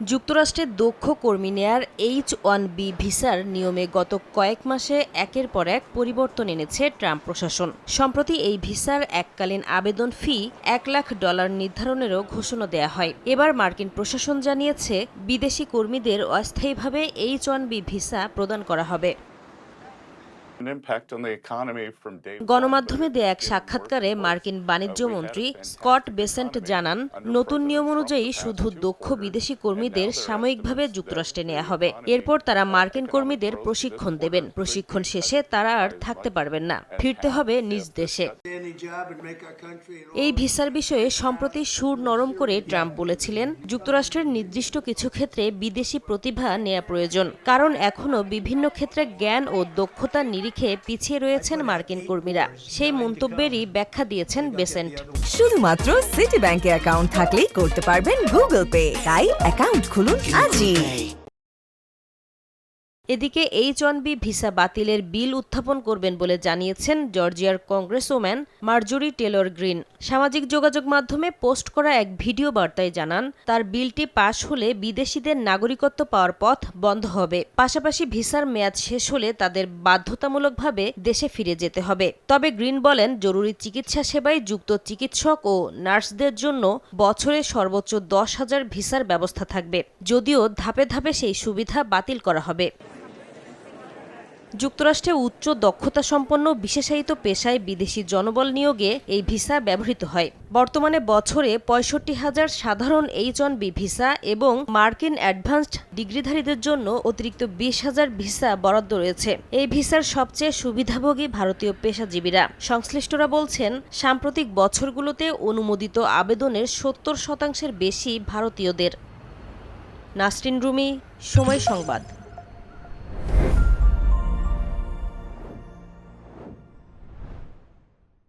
যুক্তরাষ্ট্রের দক্ষ কর্মী নেয়ার এইচ ওয়ান বি ভিসার নিয়মে গত কয়েক মাসে একের পর এক পরিবর্তন এনেছে ট্রাম্প প্রশাসন। সম্প্রতি এই ভিসার এককালীন আবেদন ফি এক লাখ ডলার নির্ধারণেরও ঘোষণা দেয়া হয়। এবার মার্কিন প্রশাসন জানিয়েছে, বিদেশি কর্মীদের অস্থায়ীভাবে এইচ ওয়ান বি ভিসা প্রদান করা হবে। গণমাধ্যমে দেয়া এক সাক্ষাৎকারে মার্কিন বাণিজ্য মন্ত্রী স্কট বেসেন্ট জানান নতুন নিয়ম অনুযায়ী শুধু দক্ষ বিদেশি কর্মীদের সাময়িকভাবে যুক্তরাষ্ট্রে নেওয়া হবে। এরপর তারা মার্কিন কর্মীদের প্রশিক্ষণ দেবেন। প্রশিক্ষণ শেষে তারা আর থাকতে পারবেন না। ফিরতে হবে নিজ দেশে। এই ভিসার বিষয়ে সম্প্রতি সুর নরম করে ট্রাম্প বলেছিলেন যুক্তরাষ্ট্রের নির্দিষ্ট কিছু ক্ষেত্রে বিদেশি প্রতিভা নেওয়া প্রয়োজন কারণ এখনও বিভিন্ন ক্ষেত্রে জ্ঞান ও দক্ষতার নিরিখে পিছিয়ে রয়েছেন মার্কিন কর্মীরা। সেই মন্তব্যেরই ব্যাখ্যা দিয়েছেন বেসেন্ট। শুধুমাত্র সিটি ব্যাংকে অ্যাকাউন্ট থাকলেই করতে পারবেন গুগল পে তাই অ্যাকাউন্ট খুলুন আজই। এদিকে এইচ ওয়ান বি ভিসা বাতিলের বিল উত্থাপন করবেন বলে জানিয়েছেন জর্জিয়ার কংগ্রেসওম্যান মার্জরি টেলর গ্রিন। সামাজিক যোগাযোগ মাধ্যমে পোস্ট করা এক ভিডিও বার্তায় জানান, তার বিলটি পাশ হলে বিদেশিদের নাগরিকত্ব পাওয়ার পথ বন্ধ হবে। পাশাপাশি ভিসার মেয়াদ শেষ হলে তাদের বাধ্যতামূলকভাবে দেশে ফিরে যেতে হবে। তবে গ্রিন বলেন, জরুরি চিকিৎসা সেবায় যুক্ত চিকিৎসক ও নার্সদের জন্য বছরে সর্বোচ্চ দশ হাজার ভিসার ব্যবস্থা থাকবে। যদিও ধাপে ধাপে সেই সুবিধা বাতিল করা হবে। যুক্তরাষ্ট্রে উচ্চ দক্ষতা সম্পন্ন বিশেষায়িত পেশায় বিদেশি জনবল নিয়োগে এই ভিসা ব্যবহৃত হয়। বর্তমানে বছরে পঁয়ষট্টি হাজার সাধারণ এইচ ওয়ান বি ভিসা এবং মার্কিন অ্যাডভান্সড ডিগ্রিধারীদের জন্য অতিরিক্ত বিশ হাজার ভিসা বরাদ্দ রয়েছে। এই ভিসার সবচেয়ে সুবিধাভোগী ভারতীয় পেশাজীবীরা। সংশ্লিষ্টরা বলছেন, সাম্প্রতিক বছরগুলোতে অনুমোদিত আবেদনের সত্তর শতাংশের বেশি ভারতীয়দের। নাসরিন রুমি, সময় সংবাদ।